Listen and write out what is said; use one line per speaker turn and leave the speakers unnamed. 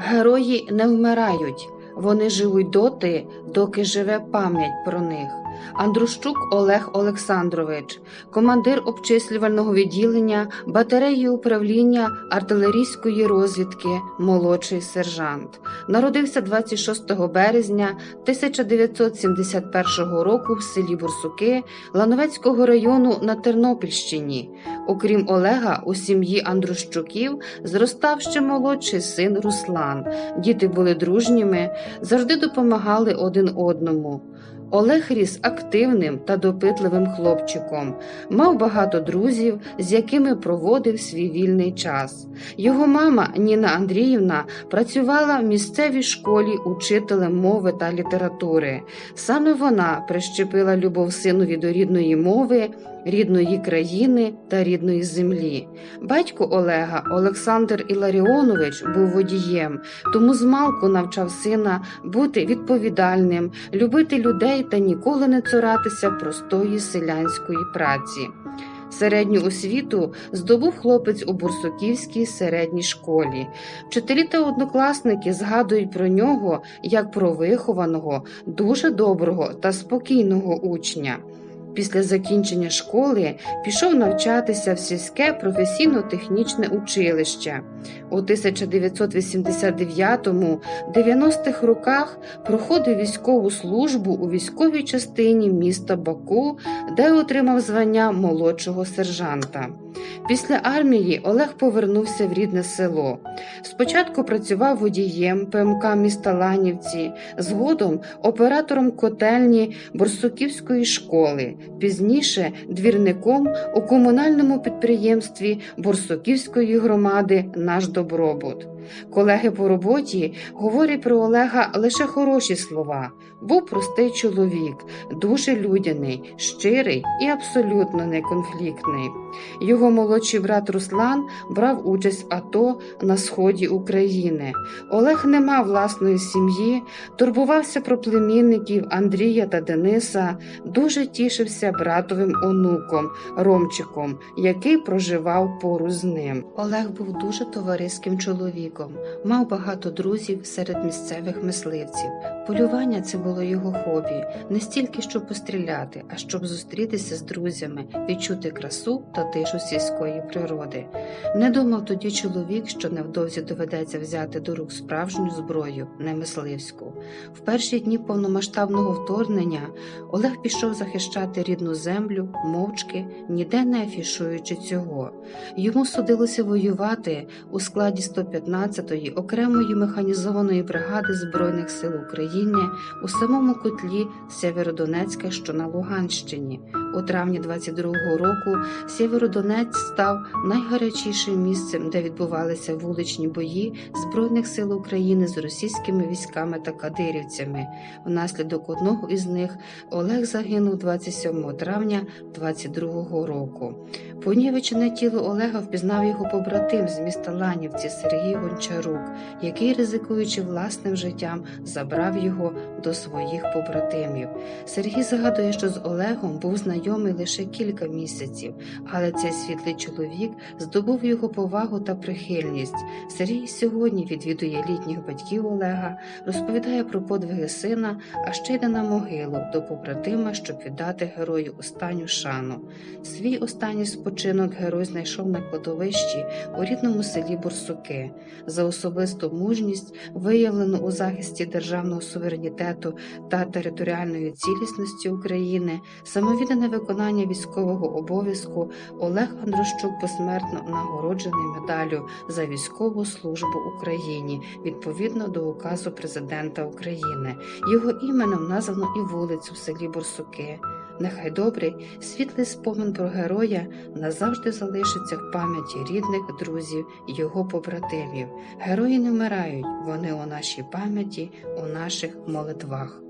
Герої не вмирають, вони живуть доти, доки живе пам'ять про них. Андрущук Олег Олександрович, командир обчислювального відділення батареї управління артилерійської розвідки, молодший сержант. Народився 26 березня 1971 року в селі Бурсуки Лановецького району на Тернопільщині. Окрім Олега, у сім'ї Андрущуків зростав ще молодший син Руслан. Діти були дружніми, завжди допомагали один одному. Олег ріс активним та допитливим хлопчиком, мав багато друзів, з якими проводив свій вільний час. Його мама Ніна Андріївна працювала в місцевій школі учителем мови та літератури. Саме вона прищепила любов синові до рідної мови, рідної країни та рідної землі. Батько Олега Олександр Іларіонович був водієм, тому змалку навчав сина бути відповідальним, любити людей та ніколи не цуратися простої селянської праці. Середню освіту здобув хлопець у Бурсуківській середній школі. Вчителі та однокласники згадують про нього як про вихованого, дуже доброго та спокійного учня. Після закінчення школи пішов навчатися в сільське професійно-технічне училище. У 1989-90-х роках проходив військову службу у військовій частині міста Баку, де отримав звання молодшого сержанта. Після армії Олег повернувся в рідне село. Спочатку працював водієм ПМК міста Ланівці, згодом оператором котельні Борсуківської школи, пізніше двірником у комунальному підприємстві Борсуківської громади Наш добробут. Колеги по роботі говорять про Олега лише хороші слова. Був простий чоловік, дуже людяний, щирий і абсолютно неконфліктний. Його молодший брат Руслан брав участь в АТО на сході України. Олег не мав власної сім'ї, турбувався про племінників Андрія та Дениса, дуже тішився братовим онуком Ромчиком, який проживав поруч з ним. Олег був дуже товариським чоловіком, мав багато друзів серед місцевих мисливців. Полювання це було його хобі, не стільки щоб постріляти, а щоб зустрітися з друзями, відчути красу та тишу сільської природи. Не думав тоді чоловік, що невдовзі доведеться взяти до рук справжню зброю, не мисливську. В перші дні повномасштабного вторгнення Олег пішов захищати рідну землю, мовчки, ніде не афішуючи цього. Йому судилося воювати у складі 115-ї окремої механізованої бригади Збройних сил України у самому котлі Сєвєродонецька, що на Луганщині. У травні 22-го року Сєвєродонець став найгарячішим місцем, де відбувалися вуличні бої Збройних сил України з російськими військами та кадирівцями. Внаслідок одного із них Олег загинув 27 травня 22-го року. Понівечене тіло Олега впізнав його побратим з міста Ланівці Сергій Гончарук, який, ризикуючи власним життям, забрав його до своїх побратимів. Сергій згадує, що з Олегом був знайомий лише кілька місяців, але цей світлий чоловік здобув його повагу та прихильність. Сергій сьогодні відвідує літніх батьків Олега, розповідає про подвиги сина, а ще йде на могилу до побратима, щоб віддати герою останню шану. Свій останній спочинок герой знайшов на кладовищі у рідному селі Бурсуки. За особисту мужність, виявлену у захисті державного суверенітету та територіальної цілісності України, самовіддане виконання військового обов'язку Олег Андрущук посмертно нагороджений медаллю за військову службу Україні відповідно до указу президента України. Його іменем названо і вулицю в селі Бурсуки. Нехай добрий, світлий спомин про героя назавжди залишиться в пам'яті рідних, друзів, його побратимів. Герої не вмирають, вони у нашій пам'яті, у наших молитвах.